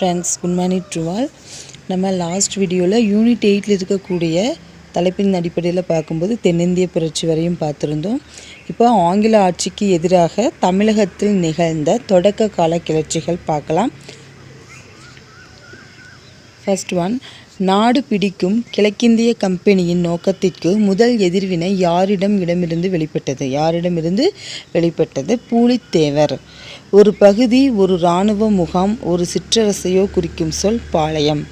Friends good morning to all நம்ம last வீடியோவில் unit எயிட்டில் இருக்கக்கூடிய தலைப்பின் அடிப்படையில் பார்க்கும்போது தென்னிந்திய புரட்சி வரையும் பார்த்துருந்தோம். இப்போ ஆங்கில ஆட்சிக்கு எதிராக தமிழகத்தில் நிகழ்ந்த தொடக்க கால கிளர்ச்சிகள் பார்க்கலாம். ஃபஸ்ட் ஒன் நாடு பிடிக்கும் கிழக்கிந்திய கம்பெனியின் நோக்கத்திற்கு முதல் எதிர்வினை யாரிடம் இடமிருந்து வெளிப்பட்டது? யாரிடமிருந்து வெளிப்பட்டது? பூலித்தேவர். ஒரு பகுதி ஒரு இராணுவ முகாம் ஒரு சிற்றரசையோ குறிக்கும் சொல் பாளையம்.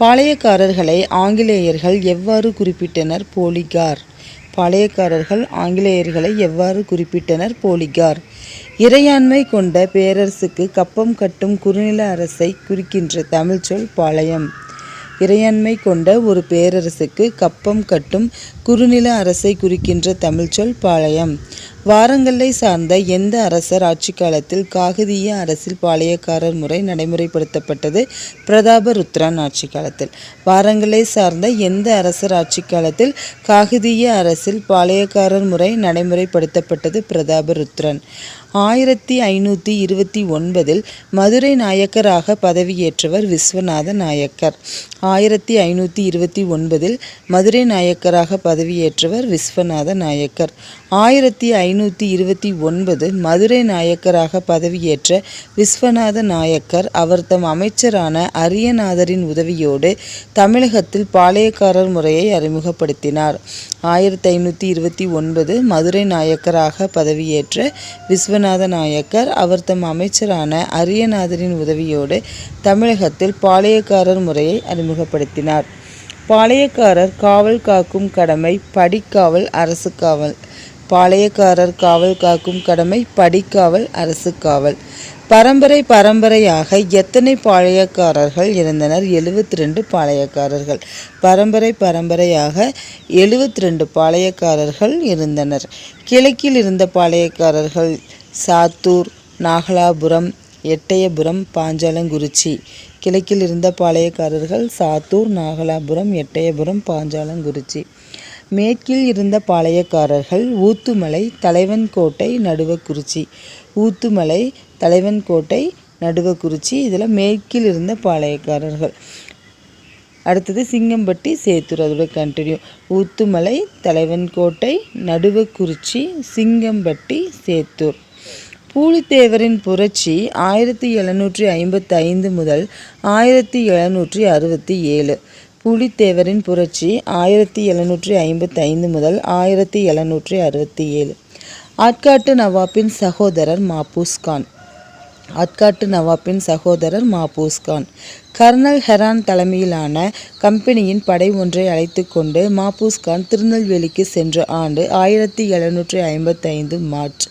பாளையக்காரர்களை ஆங்கிலேயர்கள் எவ்வாறு குறிப்பிட்டனர்? போலிகார். பாளையக்காரர்கள் ஆங்கிலேயர்களை எவ்வாறு குறிப்பிட்டனர்? போலிகார். இறையாண்மை கொண்ட பேரரசுக்கு கப்பம் கட்டும் குறுநில அரசை குறிக்கின்ற தமிழ்ச்சொல் பாளையம். இறையாண்மை கொண்ட ஒரு பேரரசுக்கு கப்பம் கட்டும் குறுநில அரசை குறிக்கின்ற தமிழ்ச்சொல் பாளையம். வாரங்கல்லை சார்ந்த எந்த அரசர் ஆட்சி காலத்தில் காகதீய அரசில் பாளையக்காரர் முறை நடைமுறைப்படுத்தப்பட்டது? பிரதாப ருத்ரான் ஆட்சி காலத்தில். வாரங்கல்லை சார்ந்த எந்த அரசர் ஆட்சி காலத்தில் காகதீய அரசில் பாளையக்காரர் முறை நடைமுறைப்படுத்தப்பட்டது? பிரதாப ருத்ரன். ஆயிரத்தி ஐநூற்றி இருபத்தி ஒன்பதில் மதுரை நாயக்கராக பதவியேற்றவர் விஸ்வநாத நாயக்கர். ஆயிரத்தி ஐநூற்றி இருபத்தி ஒன்பதில் மதுரை நாயக்கராக பதவியேற்றவர் விஸ்வநாத நாயக்கர். ஆயிரத்தி ஐநூற்றி இருபத்தி ஒன்பது மதுரை நாயக்கராக பதவியேற்ற விஸ்வநாத நாயக்கர் அவர் தம் அமைச்சரான அரியநாதரின் உதவியோடு தமிழகத்தில் பாளையக்காரர் முறையை அறிமுகப்படுத்தினார். ஆயிரத்தி ஐநூற்றி இருபத்தி ஒன்பது மதுரை நாயக்கராக பதவியேற்ற விஸ்வநாத நாயக்கர் அவர் தம் அமைச்சரான அரியநாதரின் உதவியோடு தமிழகத்தில் பாளையக்காரர் முறையை அறிமுகப்படுத்தினார். பாளையக்காரர் காவல் காக்கும் கடமை படிக்காவல் அரசு காவல். பாளையக்காரர் காவல் காக்கும் கடமை படிக்காவல் அரசு காவல். பரம்பரை பரம்பரையாக எத்தனை பாளையக்காரர்கள் இருந்தனர் எழுபத்தி ரெண்டு பாளையக்காரர்கள். பரம்பரை பரம்பரையாக எழுபத்தி ரெண்டு பாளையக்காரர்கள் இருந்தனர் கிழக்கில் இருந்த பாளையக்காரர்கள் சாத்தூர் நாகலாபுரம் எட்டயபுரம் பாஞ்சாலங்குறிச்சி. கிழக்கில் இருந்த பாளையக்காரர்கள் சாத்தூர் நாகலாபுரம் எட்டயபுரம் பாஞ்சாலங்குறிச்சி. மேற்கில் இருந்த பாளையக்காரர்கள் ஊத்துமலை தலைவன்கோட்டை நடுவக்குறிச்சி. ஊத்துமலை தலைவன்கோட்டை நடுவக்குறிச்சி இதில் மேற்கில் இருந்த பாளையக்காரர்கள். அடுத்தது சிங்கம்பட்டி சேத்தூர். அதோட கண்டினியூ ஊத்துமலை தலைவன்கோட்டை நடுவக்குறிச்சி சிங்கம்பட்டி சேத்தூர். பூலித்தேவரின் புரட்சி ஆயிரத்தி எழுநூற்றி ஐம்பத்தி ஐந்து முதல் ஆயிரத்தி எழுநூற்றி அறுபத்தி ஏழு. புலித்தேவரின் புரட்சி ஆயிரத்தி எழுநூற்றி ஐம்பத்தி ஐந்து முதல் ஆயிரத்தி எழுநூற்றி அறுபத்தி ஏழு. ஆட்காட்டு நவாப்பின் சகோதரர் மாபூஸ்கான் ஆட்காட்டு நவாப்பின் சகோதரர் மாபூஸ்கான் கர்னல் ஹெரான் தலைமையிலான கம்பெனியின் படை ஒன்றை அழைத்து கொண்டு மாப்பூஸ்கான் திருநெல்வேலிக்கு சென்ற ஆண்டு ஆயிரத்தி எழுநூற்றி ஐம்பத்தைந்து மார்ச்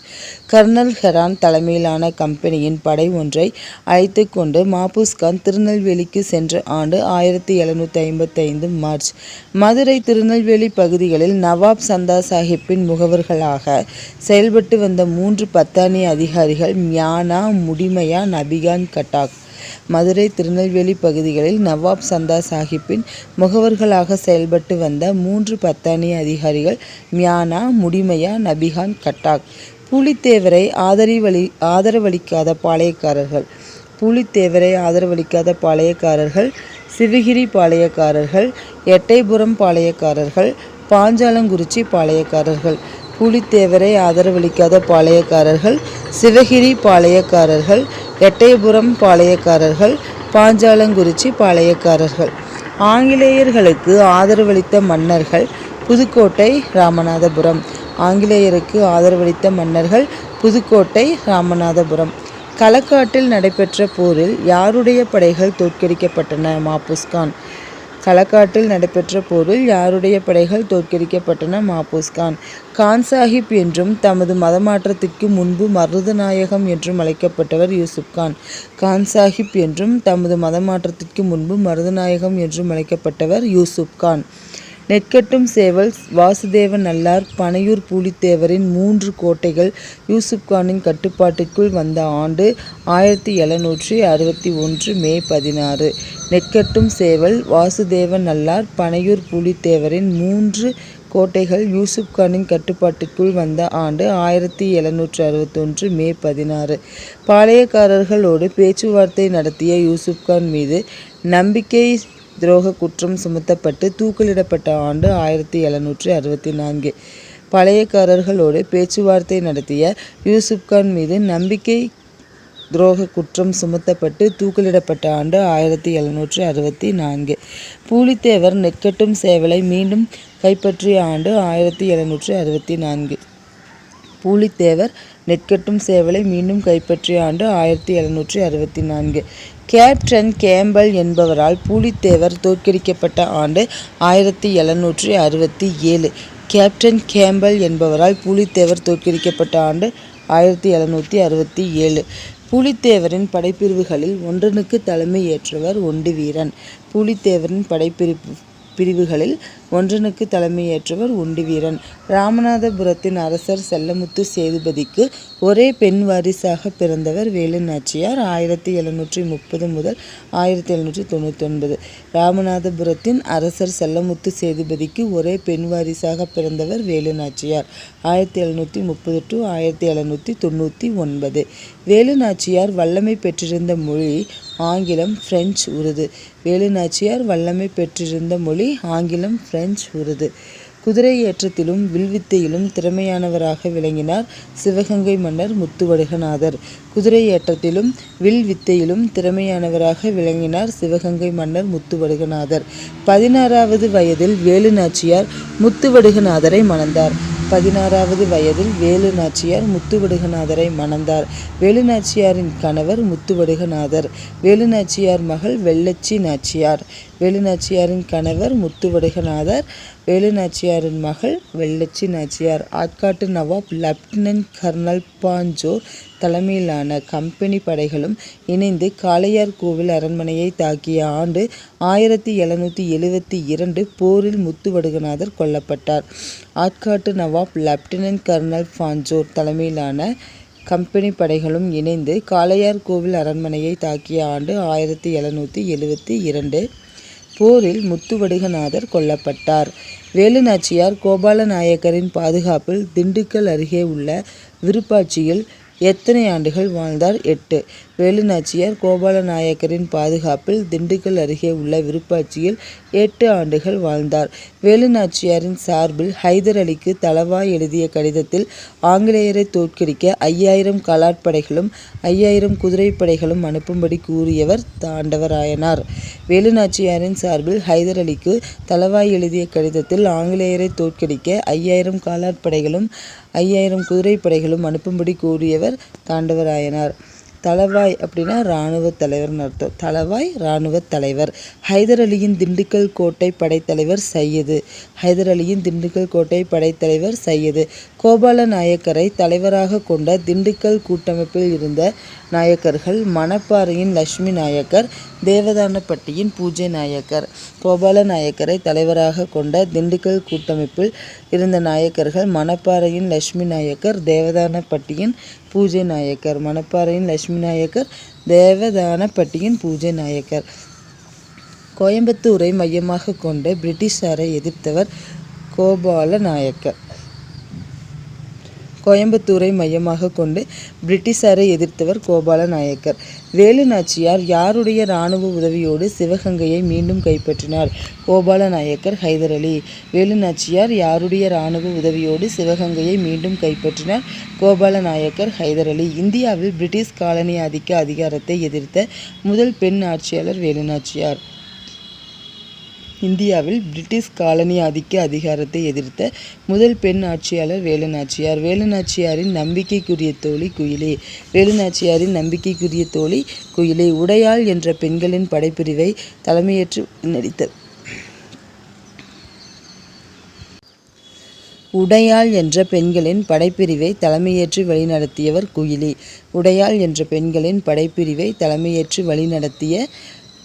கர்னல் ஹெரான் தலைமையிலான கம்பெனியின் படை ஒன்றை அழைத்து கொண்டு மாப்பூஸ்கான் திருநெல்வேலிக்கு சென்ற ஆண்டு ஆயிரத்தி எழுநூற்றி ஐம்பத்தைந்து மார்ச் மதுரை திருநெல்வேலி பகுதிகளில் நவாப் சந்தா சாஹிப்பின் முகவர்களாக செயல்பட்டு வந்த மூன்று பத்தானி அதிகாரிகள் மியானா முடிமையா நபிகான் கட்டாக் மதுரை திருநெல்வேலி பகுதிகளில் நவாப் சந்தா சாஹிப்பின் முகவர்களாக செயல்பட்டு வந்த மூன்று பத்தானி அதிகாரிகள் மியானா முடிமையா நபிகான் கட்டாக் புலித்தேவரை ஆதரவளி ஆதரவளிக்காத பாளையக்காரர்கள் புலித்தேவரை ஆதரவளிக்காத பாளையக்காரர்கள் சிவகிரி பாளையக்காரர்கள் எட்டைபுரம் பாளையக்காரர்கள் பாஞ்சாலங்குறிச்சி பாளையக்காரர்கள் பூலித்தேவரை ஆதரவளிக்காத பாளையக்காரர்கள் சிவகிரி பாளையக்காரர்கள் எட்டயபுரம் பாளையக்காரர்கள் பாஞ்சாலங்குறிச்சி பாளையக்காரர்கள். ஆங்கிலேயர்களுக்கு ஆதரவளித்த மன்னர்கள் புதுக்கோட்டை ராமநாதபுரம். ஆங்கிலேயருக்கு ஆதரவளித்த மன்னர்கள் புதுக்கோட்டை ராமநாதபுரம். களக்காட்டில் நடைபெற்ற போரில் யாருடைய படைகள் தோற்கடிக்கப்பட்டன? மாபுஸ்கான் களக்காட்டில் நடைபெற்ற போரில் யாருடைய படைகள் தோற்கடிக்கப்பட்டன? மாப்பூஸ் கான். கான் சாஹிப் என்றும் தமது மதமாற்றத்திற்கு முன்பு மருதநாயகம் என்றும் அழைக்கப்பட்டவர் யூசுப் கான். கான் சாஹிப் என்றும் தமது மதமாற்றத்திற்கு முன்பு மருதநாயகம் என்றும் அழைக்கப்பட்டவர் யூசுப் கான். நெற்கட்டும் சேவல் வாசுதேவ நல்லார் பனையூர் பூலித்தேவரின் மூன்று கோட்டைகள் யூசுப்கானின் கட்டுப்பாட்டிற்குள் வந்த ஆண்டு ஆயிரத்தி எழுநூற்றி அறுபத்தி ஒன்று மே பதினாறு. நெற்கட்டும் சேவல் வாசுதேவ நல்லார் பனையூர் பூலித்தேவரின் மூன்று கோட்டைகள் யூசுப்கானின் கட்டுப்பாட்டுக்குள் வந்த ஆண்டு ஆயிரத்தி எழுநூற்று அறுபத்தொன்று மே பதினாறு. பாளையக்காரர்களோடு பேச்சுவார்த்தை நடத்திய யூசுப்கான் மீது நம்பிக்கை துரோக குற்றம் சுமத்தப்பட்டு தூக்கிலிடப்பட்ட ஆண்டு ஆயிரத்தி எழுநூற்றி அறுபத்தி நான்கு. பழையக்காரர்களோடு பேச்சுவார்த்தை நடத்திய யூசுப்கான் மீது நம்பிக்கை துரோக குற்றம் சுமத்தப்பட்டு தூக்கிலிடப்பட்ட ஆண்டு ஆயிரத்தி எழுநூற்றி அறுபத்தி நான்கு. பூலித்தேவர் நெற்கட்டும் சேவலை மீண்டும் கைப்பற்றிய ஆண்டு ஆயிரத்தி எழுநூற்றி அறுபத்தி நான்கு. பூலித்தேவர் நெற்கட்டும் சேவலை மீண்டும் கைப்பற்றிய ஆண்டு ஆயிரத்தி எழுநூற்றி அறுபத்தி நான்கு. கேப்டன் கேம்பல் என்பவரால் பூலித்தேவர் தோற்கடிக்கப்பட்ட ஆண்டு ஆயிரத்தி எழுநூற்றி அறுபத்தி ஏழு. கேப்டன் கேம்பல் என்பவரால் பூலித்தேவர் தோற்கடிக்கப்பட்ட ஆண்டு ஆயிரத்தி எழுநூற்றி அறுபத்தி ஏழு. புலித்தேவரின் படைப்பிரிவுகளில் ஒன்றனுக்கு தலைமை ஏற்றவர் ஒண்டி வீரன் புலித்தேவரின் படைப்பிரிவு பிரிவுகளில் ஒன்றனுக்கு தலைமையேற்றவர் உண்டிவீரன். ராமநாதபுரத்தின் அரசர் செல்லமுத்து சேதுபதிக்கு ஒரே பெண் வாரிசாக பிறந்தவர் வேலு நாச்சியார் ஆயிரத்தி எழுநூற்றி முப்பது முதல் ஆயிரத்தி எழுநூற்றி தொண்ணூற்றி ஒன்பது ராமநாதபுரத்தின் அரசர் செல்லமுத்து சேதுபதிக்கு ஒரே பெண் வாரிசாக பிறந்தவர் வேலு நாச்சியார் ஆயிரத்தி எழுநூற்றி முப்பது டு ஆயிரத்தி எழுநூற்றி தொண்ணூற்றி ஒன்பது. வேலு நாச்சியார் வல்லமை பெற்றிருந்த மொழி ஆங்கிலம் பிரெஞ்சு உருது. வேலு நாச்சியார் வல்லமை பெற்றிருந்த மொழி ஆங்கிலம் பிரெஞ்சு உருது குதிரை ஏற்றத்திலும் வில்வித்தையிலும் திறமையானவராக விளங்கினார் சிவகங்கை மன்னர் முத்துவடுகநாதர். குதிரை ஏற்றத்திலும் வில் வித்தையிலும் திறமையானவராக விளங்கினார் சிவகங்கை மன்னர் முத்துவடுகநாதர். பதினாறாவது வயதில் வேலு நாச்சியார் முத்துவடுகநாதரை மணந்தார். பதினாறாவது வயதில் வேலு நாச்சியார் முத்துவடுகநாதரை மணந்தார். வேலு நாச்சியாரின் கணவர் முத்துவடுகநாதர். வேலு நாச்சியார் மகள் வெள்ளச்சி நாச்சியார். வேலு நாச்சியாரின் கணவர் முத்துவடுகநாதர். வேலு நாச்சியாரின் மகள் வெள்ளச்சி நாச்சியார் ஆட்காட்டு நவாப் லெப்டினன்ட் கர்னல் பாஞ்சோ தலைமையிலான கம்பெனி படைகளும் இணைந்து காளையார் கோவில் அரண்மனையை தாக்கிய ஆண்டு ஆயிரத்தி எழுநூற்றி எழுவத்தி இரண்டு போரில் முத்துவடுகநாதர் கொல்லப்பட்டார். ஆட்காட்டு நவாப் லெப்டினன்ட் கர்னல் பாஞ்சோர் தலைமையிலான கம்பெனி படைகளும் இணைந்து காளையார் கோவில் அரண்மனையை தாக்கிய ஆண்டு ஆயிரத்தி எழுநூற்றி எழுவத்தி இரண்டு போரில் முத்துவடுகநாதர் கொல்லப்பட்டார். வேலுநாச்சியார் கோபால நாயக்கரின் பாதுகாப்பில் திண்டுக்கல் அருகே உள்ள விருப்பாட்சியில் எத்தனை ஆண்டுகள் வாழ்ந்தார்? எட்டு. வேலுநாச்சியார் கோபால நாயக்கரின் பாதுகாப்பில் திண்டுக்கல் அருகே உள்ள விருப்பாட்சியில் எட்டு ஆண்டுகள் வாழ்ந்தார். வேலுநாச்சியாரின் சார்பில் ஹைதர் அலிக்கு தளவாய் எழுதிய கடிதத்தில் ஆங்கிலேயரை தோற்கடிக்க ஐயாயிரம் கலாட்படைகளும் ஐயாயிரம் குதிரைப்படைகளும் அனுப்பும்படி கூறியவர் தாண்டவராயனார். வேலுநாச்சியாரின் சார்பில் ஹைதர் அலிக்கு தளவாய் எழுதிய கடிதத்தில் ஆங்கிலேயரை தோற்கடிக்க ஐயாயிரம் காலாட்படைகளும் ஐயாயிரம் குதிரைப்படைகளும் அனுப்பும்படி கூறியவர் தாண்டவராயனார். தளவாய் அப்படின்னா இராணுவ தலைவர்னு அர்த்தம். தளவாய் இராணுவ தலைவர். ஹைதர் அலியின் திண்டுக்கல் கோட்டை படைத்தலைவர் சையது. ஹைதர் அலியின் திண்டுக்கல் கோட்டை படைத்தலைவர் சையது. கோபால நாயக்கரை தலைவராக கொண்ட திண்டுக்கல் கூட்டமைப்பில் இருந்த நாயக்கர்கள் மணப்பாறையின் லட்சுமி நாயக்கர் தேவதானப்பட்டியின் பூஜை நாயக்கர். கோபால நாயக்கரை தலைவராக கொண்ட திண்டுக்கல் கூட்டமைப்பில் இருந்த நாயக்கர்கள் மணப்பாறையின் லட்சுமி நாயக்கர் தேவதானப்பட்டியின் பூஜை நாயக்கர். மணப்பாறையின் லட்சுமி நாயக்கர் தேவதானப்பட்டியின் பூஜை நாயக்கர் கோயம்புத்தூரை மையமாக கொண்டு பிரிட்டிஷாரை எதிர்த்தவர் கோபால நாயக்கர் கோயம்புத்தூரை மையமாக கொண்டு பிரிட்டிஷாரை எதிர்த்தவர் கோபால நாயக்கர் வேலு நாச்சியார் யாருடைய இராணுவ உதவியோடு சிவகங்கையை மீண்டும் கைப்பற்றினார்? கோபால நாயக்கர் ஹைதர் அலி. வேலு நாச்சியார் யாருடைய இராணுவ உதவியோடு சிவகங்கையை மீண்டும் கைப்பற்றினார்? கோபால நாயக்கர் ஹைதர் அலி. இந்தியாவில் பிரிட்டிஷ் காலனி ஆதிக்க அதிகாரத்தை எதிர்த்த முதல் பெண் ஆட்சியாளர் வேலு நாச்சியார் இந்தியாவில் பிரிட்டிஷ் காலனி ஆதிக்க அதிகாரத்தை எதிர்த்த முதல் பெண் ஆட்சியாளர் வேலுநாச்சியார். வேலுநாச்சியாரின் நம்பிக்கைக்குரிய தோழி குயிலே. வேலுநாச்சியாரின் நம்பிக்கைக்குரிய தோழி குயிலே. உடையாள் என்ற பெண்களின் படைப்பிரிவை தலைமையேற்று நடித்த உடையாள் என்ற பெண்களின் படைப்பிரிவை தலைமையேற்று வழிநடத்தியவர் குயிலி. உடையாள் என்ற பெண்களின் படைப்பிரிவை தலைமையேற்று வழிநடத்திய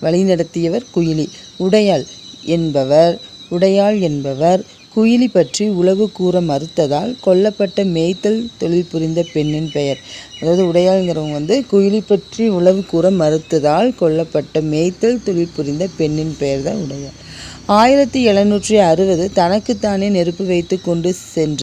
வழிநடத்தியவர் குயிலி. உடையாள் என்பவர் உடையாள் என்பவர் குயிலி பற்றி உளவு கூற மறுத்ததால் கொல்லப்பட்ட மேய்த்தல் தொழில் புரிந்த பெண்ணின் பெயர். அதாவது உடையாள்ங்கிறவங்க வந்து குயிலி பற்றி உளவு கூற மறுத்ததால் கொல்லப்பட்ட மேய்த்தல் தொழில் புரிந்த பெண்ணின் பெயர் தான் உடையாள். ஆயிரத்தி எழுநூற்றி அறுபது தனக்குத்தானே நெருப்பு வைத்து கொண்டு சென்று